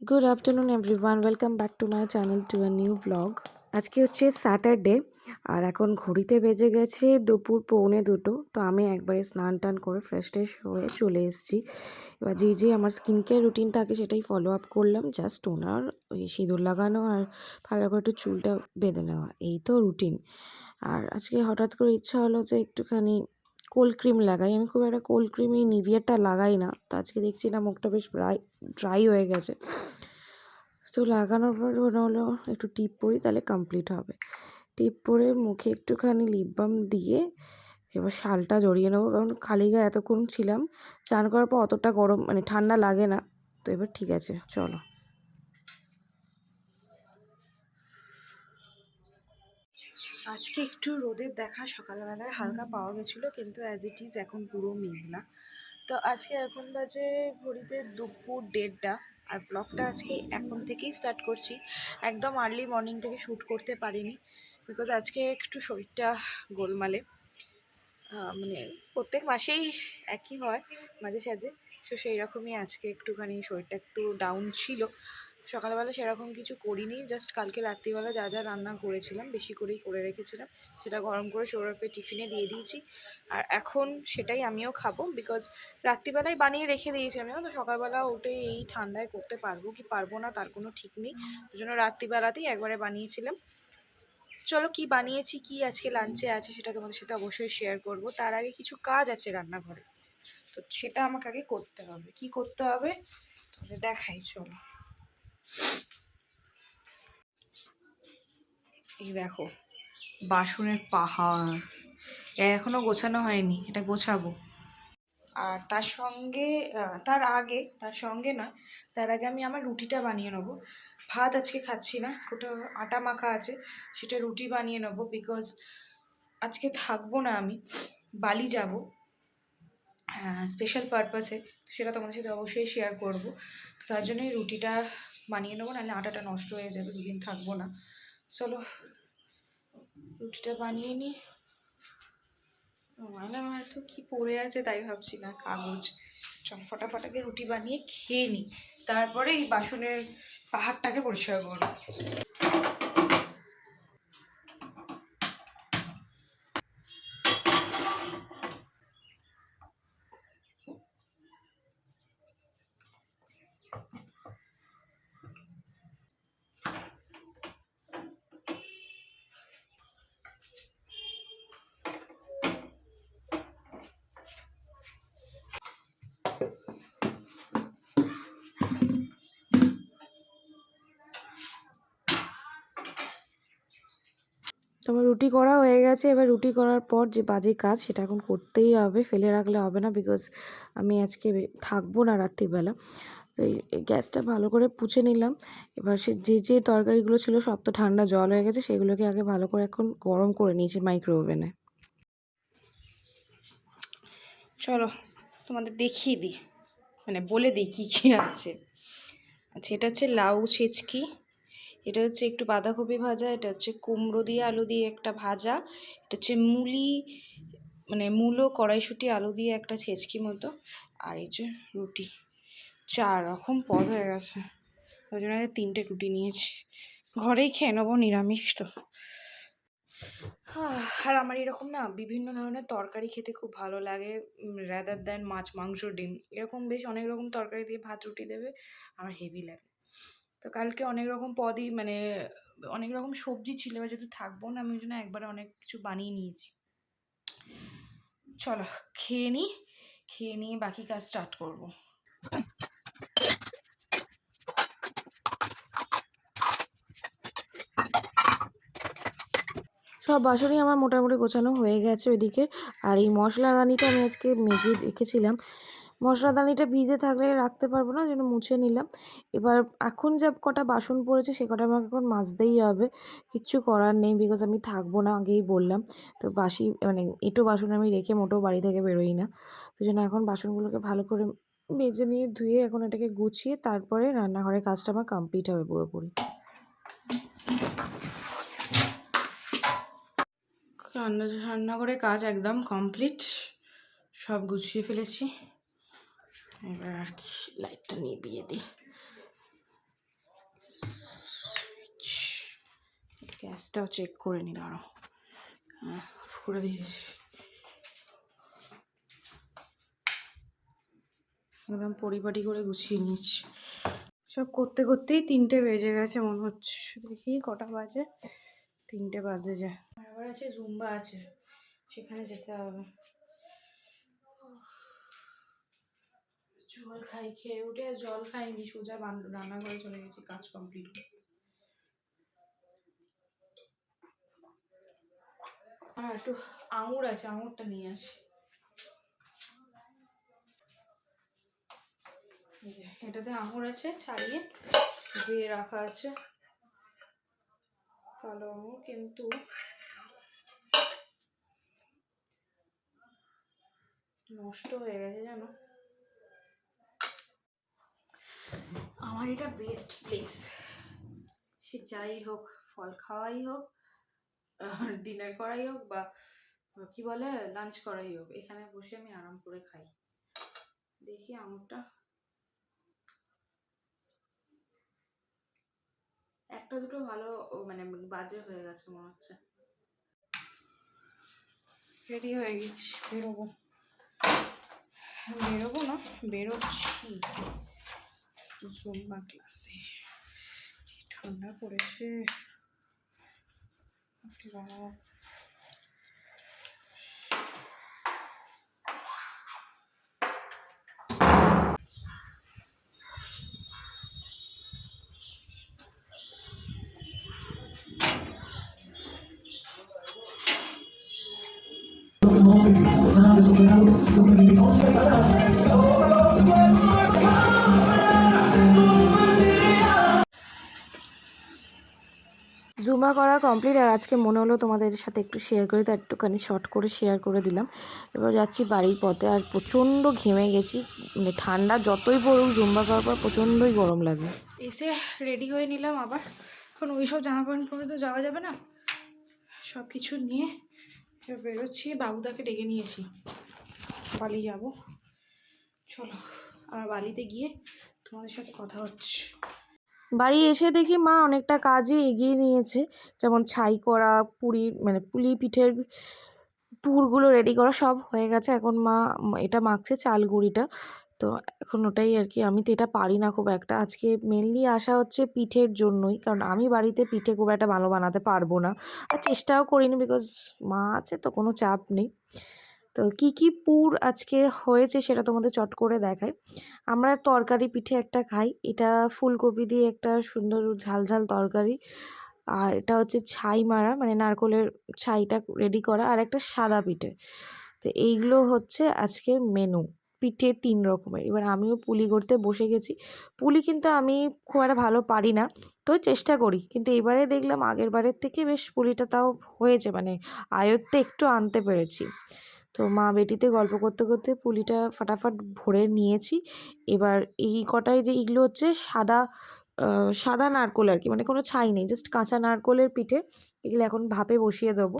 Good afternoon everyone welcome back to my channel to a new blog আজকে হচ্ছে Saturday আর এখন ঘড়িতে বেজে গেছে দুপুর পৌনে দুটো, তো আমি একবারে স্নান টান করে ফ্রেশ ট্রেশ হয়ে চলে এসেছি। এবার যে যে আমার স্কিন কেয়ার রুটিন থাকে সেটাই ফলো আপ করলাম জাস্ট ওনার ওই সিঁদুর লাগানো আর ভালো করে একটু চুলটা বেঁধে নেওয়া, এই তো রুটিন আর আজকে হঠাৎ করে ইচ্ছা হলো যে একটুখানি কোল্ড ক্রিম লাগাই। আমি খুব একটা কোল্ড ক্রিম এই নিভিয়ারটা লাগাই না। তো আজকে দেখছি না মুখটা বেশ ড্রাই ড্রাই হয়ে গেছে। তো লাগানোর পর মনে হলো একটু টিপ পরি, তাহলে কমপ্লিট হবে। টিপ পরে মুখে একটুখানি লিপ বাম দিয়ে এবার শালটা জড়িয়ে নেব, কারণ খালি গায়ে এতক্ষণ ছিলাম। চান করার পর অতটা গরম মানে ঠান্ডা লাগে না। তো এবার ঠিক আছে, চলো। আজকে একটু রোদের দেখা সকালবেলায় হালকা পাওয়া গেছিল কিন্তু অ্যাজ ইট ইজ এখন পুরো মেঘলা। তো আজকে এখন বাজে ঘড়িতে দুপুর দেড়টা আর ব্লগটা আজকে এখন থেকেই স্টার্ট করছি। একদম আর্লি মর্নিং থেকে শ্যুট করতে পারিনি বিকজ আজকে একটু শরীরটা গোলমালে। মানে প্রত্যেক মাসেই একই হয় মাঝে সাঝে তো সেই রকমই আজকে একটুখানি শরীরটা একটু ডাউন ছিল। সকালবেলা সেরকম কিছু করিনি জাস্ট কালকে রাত্রিবেলা যা যা রান্না করেছিলাম, বেশি করেই করে রেখেছিলাম। সেটা গরম করে সৌরভকে টিফিনে দিয়ে দিয়েছি। আর এখন সেটাই আমিও খাব বিকজ রাত্রিবেলায় বানিয়ে রেখে দিয়েছি আমিও তো সকালবেলা উঠে এই ঠান্ডায় করতে পারব কি পারব না, তার কোনো ঠিক নেই। ওই জন্য রাত্রিবেলাতেই একবারে বানিয়েছিলাম। চলো কি বানিয়েছি, কি আজকে লাঞ্চে আছে সেটা তোমাদের সাথে অবশ্যই শেয়ার করব। তার আগে কিছু কাজ আছে রান্নাঘরে। তো সেটা আমাকে আগে করতে হবে। কি করতে হবে? দেখাই, চলো। এই দেখো, বাসনের পাহাড়। এ এখনও গোছানো হয়নি, এটা গোছাবো। আর তার সঙ্গে তার আগে, তার সঙ্গে না, তার আগে আমি আমার রুটিটা বানিয়ে নেব। ভাত আজকে খাচ্ছি না, ওটা আটা মাখা আছে, সেটা রুটি বানিয়ে নেব বিকজ আজকে থাকব না আমি, বালি যাব স্পেশাল পারপাসে সেটা তোমাদের সাথে অবশ্যই শেয়ার করব। তার জন্যই রুটিটা বানিয়ে নেব, নাহলে আটাটা নষ্ট হয়ে যাবে, দুদিন থাকব না। চলো, রুটিটা বানিয়ে নিই। মানে হয়তো কি পড়ে আছে তাই ভাবছি না, কাগজ। চল ফটাফটাকে রুটি বানিয়ে খেয়ে নিই। তারপরে এই বাসনের পাহাড়টাকে পরিষ্কার করব। তোমার রুটি করা হয়ে গেছে। এবার রুটি করার পর যে বাজে কাজ, সেটা এখন করতেই হবে। ফেলে রাখলে হবে না বিকজ আমি আজকে থাকব না রাত্রিবেলা। তো এই গ্যাসটা ভালো করে পুছে নিলাম। এবার সে যে যে তরকারিগুলো ছিল, সব তো ঠান্ডা জল হয়ে গেছে, সেগুলোকে আগে ভালো করে এখন গরম করে নিয়েছি মাইক্রো ওভেনে চলো, তোমাদের দেখিয়ে দিই। মানে বলে দিই কী কী আছে। আচ্ছা এটা হচ্ছে লাউ ছেচকি। এটা হচ্ছে একটু বাঁধাকপি ভাজা, এটা হচ্ছে কুমড়ো দিয়ে আলু দিয়ে একটা ভাজা, এটা হচ্ছে মুলি মানে মূলো কড়াইশুঁটি, আলু দিয়ে একটা ছেচকি মতো, আর এই যে রুটি। চার রকম পদ হয়ে গেছে। ওই জন্য তিনটে রুটি নিয়েছি। ঘরেই খেয়ে নেব, নিরামিষ তো। আর আমার এরকম না বিভিন্ন ধরনের তরকারি খেতে খুব ভালো লাগে। র্যাদার দেন মাছ, মাংস, ডিম। এরকম বেশ অনেক রকম তরকারি দিয়ে ভাত, রুটি দেবে, আমার হেভি লাগে। তো কালকে অনেক রকম পদই মানে অনেক রকম সবজি ছিল, এবার যেহেতু থাকব না, আমি ওই জন্য একবারে অনেক কিছু বানিয়ে নিয়েছি। চলো, খেয়ে নিই খেয়ে নিয়ে বাকি কাজ স্টার্ট করব। সব বাসনই আমার মোটামুটি গোছানো হয়ে গেছে ওইদিকে, আর এই মশলা মশলাদানিটা আমি আজকে মেজে রেখেছিলাম। মশলাদানিটা ভিজে থাকলে রাখতে পারব না জন্য মুছে নিলাম। এবার এখন যা কটা বাসন পড়েছে, সে কটা আমাকে এখন মাজতেই হবে। কিচ্ছু করার নেই বিকজ আমি থাকব না, আগেই বললাম। তো বাসি মানে এঁটো বাসন আমি রেখে মোটেও বাড়ি থেকে বেরোই না। তো জন্য এখন বাসনগুলোকে ভালো করে মেজে নিয়ে ধুয়ে এখন এটাকে গুছিয়ে তারপরে রান্নাঘরের কাজটা আমার কমপ্লিট হবে পুরোপুরি। রান্না, রান্নাঘরের কাজ একদম কমপ্লিট সব গুছিয়ে ফেলেছি। এবার আর কি লাইটটা নিবিয়ে দিই গ্যাসটাও চেক করে নি আরও হ্যাঁ ফুরে দিয়েছি। একদম পরিপাটি করে গুছিয়ে নিচ্ছি সব করতে করতেই তিনটে বেজে গেছে, মনে হচ্ছে। দেখি, কটা বাজে? তিনটে বাজে যায়। আবার আছে, জুম্বা আছে। সেখানে যেতে হবে। জল খাই, খেয়ে উঠে জল খাইনি, সোজা রান্নাঘরে চলে গেছি, কাজ কমপ্লিট করতে। আর একটু আঙুর আছে, আঙুরটা নিয়ে আসি। এটাতে আঙুর আছে, ছাড়িয়ে ধুয়ে রাখা আছে। কালো আঙুর, কিন্তু নষ্ট হয়ে গেছে, জানো? আমার এটা বেস্ট প্লেস সে যাই হোক, ফল খাওয়াই হোক ডিনার করাই হোক বা কি বলে লাঞ্চ করাই হোক, এখানে বসে আমি আরাম করে খাই। দেখি আঙুরটা একটা দুটো ভালো মানে বাজে হয়ে গেছে মনে হচ্ছে। রেডি হয়ে গেছি, বেরোবো। বেরোবো না, বেরোচ্ছি। জুম্বা ক্লাসে কি ঠান্ডা পড়েছে বাবা জুমা করা কমপ্লিট, আর আজকে মনে হলো তোমাদের সাথে একটু শেয়ার করে তো একটুখানি শর্ট করে শেয়ার করে দিলাম। এবার যাচ্ছি বাড়ির পথে, আর প্রচণ্ড ঘেমে গেছি মানে ঠান্ডা যতই পড়ুক, জুম্বা করার পর প্রচণ্ডই গরম লাগে। এসে রেডি হয়ে নিলাম আবার। এখন ওই সব জামা প্যান্ট পরে তো যাওয়া যাবে না। সব কিছু নিয়ে এবার বেরোচ্ছি, বাবুদাকে ডেকে নিয়েছি। বালি যাব। চলো আর বালিতে গিয়ে তোমাদের সাথে কথা হচ্ছে। বাড়ি এসে দেখি মা অনেকটা কাজই এগিয়ে নিয়েছে। যেমন ছাই করা, পুরি মানে পুলি পিঠের পুরগুলো রেডি করা সব হয়ে গেছে। এখন মা, এটা মাখছে চাল গুঁড়িটা। তো এখন ওটাই আর কি। আমি তো এটা পারি না খুব একটা। আজকে মেনলি আসা হচ্ছে পিঠের জন্যই। কারণ আমি বাড়িতে পিঠে খুব একটা ভালো বানাতে পারব না। আর চেষ্টাও করিনি বিকজ মা আছে তো কোনো চাপ নেই। তো কি কি পুর আজকে হয়েছে সেটা তোমাদের চট করে দেখাই। আমরা তরকারি পিঠে একটা খাই, এটা ফুলকপি দিয়ে একটা সুন্দর ঝাল ঝাল তরকারি। আর এটা হচ্ছে ছাই মারা মানে নারকলের ছাইটা রেডি করা, আর একটা সাদা পিঠে। তো এইগুলো হচ্ছে আজকের মেনু, পিঠে তিন রকমের। এবার আমিও পুলি করতে বসে গেছি। পুলি কিন্তু আমি খুব একটা ভালো পারি না, তো চেষ্টা করি। কিন্তু এবারে দেখলাম আগের বারের থেকে বেশ পুলিটা তাও হয়েছে মানে আয়ত্তে একটু আনতে পেরেছি। তো মা বেটিতে গল্প করতে করতে পুলিটা ফাটাফাট ভরে নিয়েছি। এবার এই কটাই যে এগুলো হচ্ছে সাদা সাদা নারকোল আর কি মানে কোনো ছাই নেই জাস্ট কাঁচা নারকোলের পিঠে এগুলো এখন ভাপে বসিয়ে দেবো।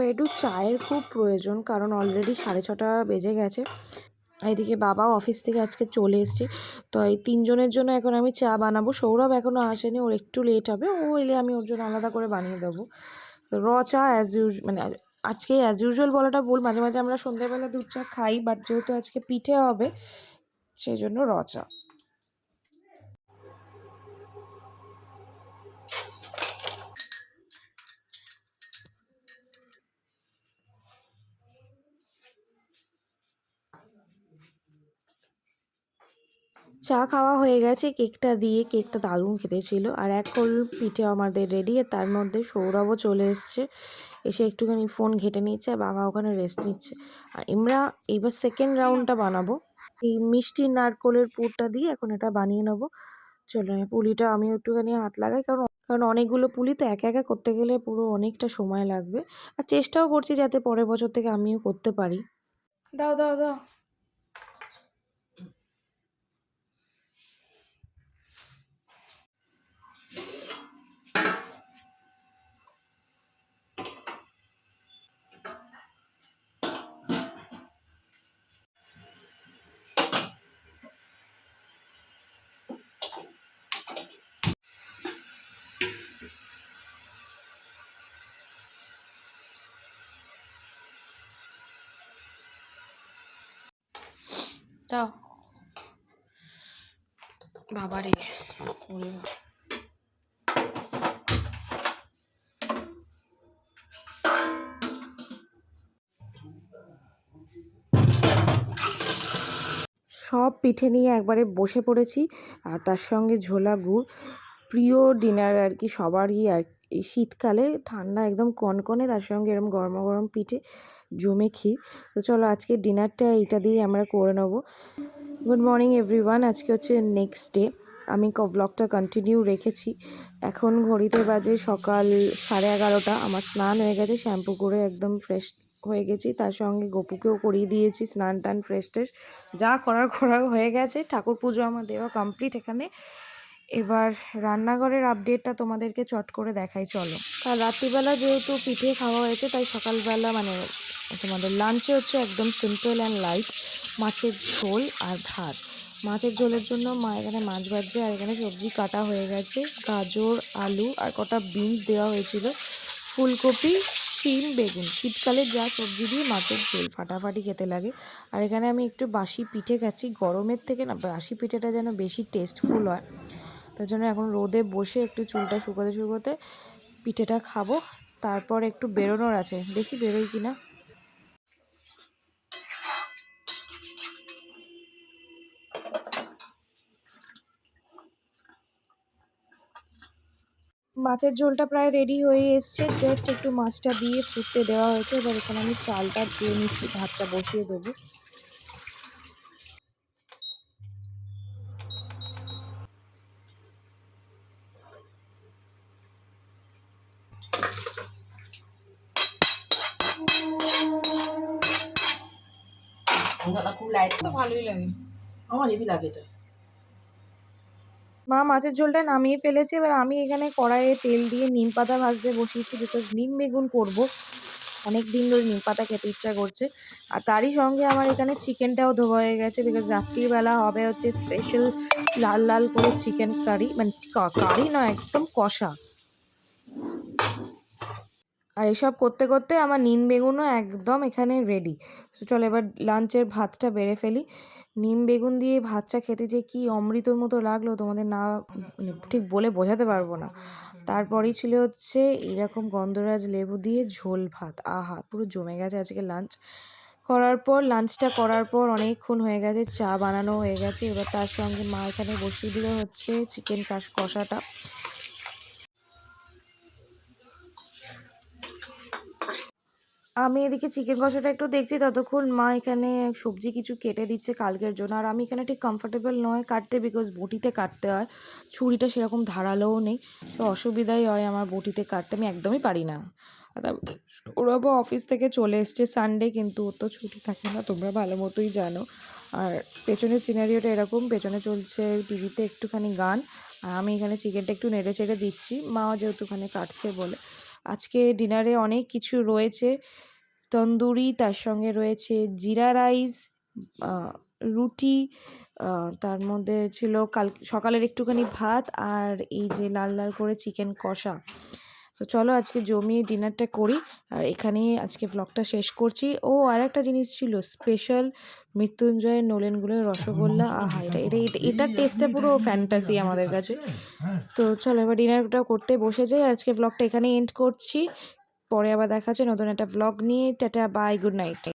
এবার একটু চায়ের খুব প্রয়োজন, কারণ অলরেডি সাড়ে ছটা বেজে গেছে। এদিকে বাবাও অফিস থেকে আজকে চলে এসছে। তো এই তিনজনের জন্য এখন আমি চা বানাবো। সৌরভ এখনও আসেনি, ওর একটু লেট হবে। ও এলে আমি ওর জন্য আলাদা করে বানিয়ে দেবো। তো র চা অ্যাজ ইউজ মানে আজকে অ্যাজ ইউজুয়াল বলাটা ভুল। মাঝে মাঝে আমরা সন্ধ্যাবেলা দুধ চা খাই বাট যেহেতু আজকে পিঠে হবে সেই জন্য র চা। চা খাওয়া হয়ে গেছে, কেকটা দিয়ে কেকটা দারুণ খেতে ছিল। আর এক কোল পিঠে আমাদের রেডি আর তার মধ্যে সৌরভও চলে এসছে। এসে একটুখানি ফোন ঘেটে নিচ্ছে, আর বাবা ওখানে রেস্ট নিচ্ছে। আর আমরা এবার সেকেন্ড রাউন্ডটা বানাবো। এই মিষ্টি নারকোলের পুরটা দিয়ে এখন এটা বানিয়ে নেব। চলো পুলিটা আমি একটুখানি হাত লাগাই, কারণ কারণ অনেকগুলো পুলি তো একা একা করতে গেলে পুরো অনেকটা সময় লাগবে। আর চেষ্টাও করছি যাতে পরের বছর থেকে আমিও করতে পারি। দাও দাও দাও। দাও। বাবা। রে সব পিঠে নিয়ে একবারে বসে পড়েছি, আর তার সঙ্গে ঝোলা গুড়। প্রিয় ডিনার আর কি, সবারই আর এই শীতকালে ঠান্ডা একদম কনকনে, তার সঙ্গে এরকম গরম গরম পিঠে জমে খেয়ে তো চলো আজকে ডিনারটা এইটা দিয়ে আমরা করে নেব। গুড মর্নিং এভরিওয়ান, আজকে হচ্ছে নেক্সট ডে। আমি ব্লগটা কন্টিনিউ রেখেছি। এখন ঘড়িতে বাজে সকাল সাড়ে এগারোটা। আমার স্নান হয়ে গেছে, শ্যাম্পু করে একদম ফ্রেশ হয়ে গেছি। তার সঙ্গে গপুকেও করিয়ে দিয়েছি, স্নান টান ফ্রেশ ট্রেশ যা করার করা হয়ে গেছে। ঠাকুর পুজো আমার দেওয়া কমপ্লিট এখানে। এবার রান্নাঘরের আপডেটটা তোমাদেরকে চট করে দেখাই, চলো। কাল রাত্রিবেলা যেহেতু পিঠে খাওয়া হয়েছে, তাই সকালবেলা মানে তোমাদের লাঞ্চে হচ্ছে একদম সিম্পল অ্যান্ড লাইট মাছের ঝোল আর ভাত। মাছের ঝোলের জন্য মা এখানে মাছ ভাজছে আর এখানে সবজি কাটা হয়ে গেছে। গাজর, আলু আর কটা বিনস দেওয়া হয়েছিল। ফুলকপি, শিম, বেগুন। শীতকালে যা সবজি দিয়ে মাছের ঝোল ফাটাফাটি খেতে লাগে। আর এখানে আমি একটু বাসি পিঠে খাচ্ছি। গরমের থেকে না, বাসি পিঠেটা যেন বেশি টেস্টফুল হয়। তার জন্য এখন রোদে বসে একটু চুলটা শুকোতে শুকোতে পিঠেটা খাব। তারপর একটু বেরোনোর আছে। দেখি বেরোই কি না। মাছের ঝোলটা প্রায় রেডি হয়ে এসছে। জাস্ট একটু মাছটা দিয়ে ফুটতে দেওয়া হয়েছে। এবার এখানে আমি চালটা দিয়ে নিচ্ছি। ভাতটা বসিয়ে দেবো দাদা খুব লাইট তো ভালোই লাগে। আমার হেভি লাগে এটা। মা মাছের ঝোলটা নামিয়ে ফেলেছে এবার আমি এখানে কড়াইয়ে তেল দিয়ে নিম পাতা ভাজতে বসিয়েছি বিকজ নিম বেগুন করব। অনেক দিন ধরে নিম পাতা খেতে ইচ্ছা করছে। আর তারই সঙ্গে আমার এখানে চিকেনটাও ধোয়া হয়ে গেছে বিকজ রাত্রিবেলা হবে হচ্ছে স্পেশাল লাল লাল করে চিকেন কারি মানে কারি নয় একদম কষা। আর এসব করতে করতে আমার নিম বেগুনও একদম এখানে রেডি তো চলো এবার লাঞ্চের ভাতটা বেড়ে ফেলি। নিম বেগুন দিয়ে ভাতটা খেতে যে কি অমৃতর মতো লাগল তোমাদের না মানে ঠিক বলে বোঝাতে পারব না। তারপরেই ছিল হচ্ছে এরকম গন্ধরাজ লেবু দিয়ে ঝোল ভাত। আহা, পুরো জমে গেছে আজকে লাঞ্চ। করার পর, লাঞ্চটা করার পর অনেকক্ষণ হয়ে গেছে, চা বানানো হয়ে গেছে। এবার তার সঙ্গে মা এখানে বসিয়ে দিল হচ্ছে চিকেন কষাটা। আমি এদিকে চিকেন কষাটা একটু দেখছি, ততক্ষণ মা এখানে সবজি কিছু কেটে দিচ্ছে কালকের জন্য। আর আমি এখানে ঠিক কমফোর্টেবল নয় কাটতে বিকজ বটিতে কাটতে হয়। ছুরিটা সেরকম ধারালোও নেই, তো অসুবিধাই হয় আমার বটিতে কাটতে, আমি একদমই পারি না। ওরা আবার অফিস থেকে চলে এসছে সানডে কিন্তু ওর তো ছুটি থাকে না, তোমরা ভালো মতোই জানো। আর পেছনের সিনারিওটা এরকম, পেছনে চলছে টিভিতে একটুখানি গান, আর আমি এখানে চিকেনটা একটু নেড়ে চেড়ে দিচ্ছি। মাও যেহেতু ওখানে কাটছে বলে। আজকে ডিনারে অনেক কিছু রয়েছে। তন্দুরি, তার সঙ্গে রয়েছে জিরা রাইস রুটি তার মধ্যে ছিল কাল, সকালের একটুখানি ভাত আর এই যে লাল লাল করে চিকেন কষা। তো চলো আজকে জমিয়ে ডিনারটা করি। আর এখানেই আজকে ব্লগটা শেষ করছি। ও আর একটা জিনিস ছিল স্পেশাল মৃত্যুঞ্জয়ের নোলেনগুলোর রসগোল্লা। আহা এটা এটা এটা- এটার টেস্টটা পুরো ফ্যান্টাসি আমাদের কাছে। তো চলো এবার ডিনারটা করতে বসে যাই। আর আজকে ব্লগটা এখানে এন্ড করছি। পরে আবার দেখা হচ্ছে নতুন একটা ব্লগ নিয়ে। Tata bye good night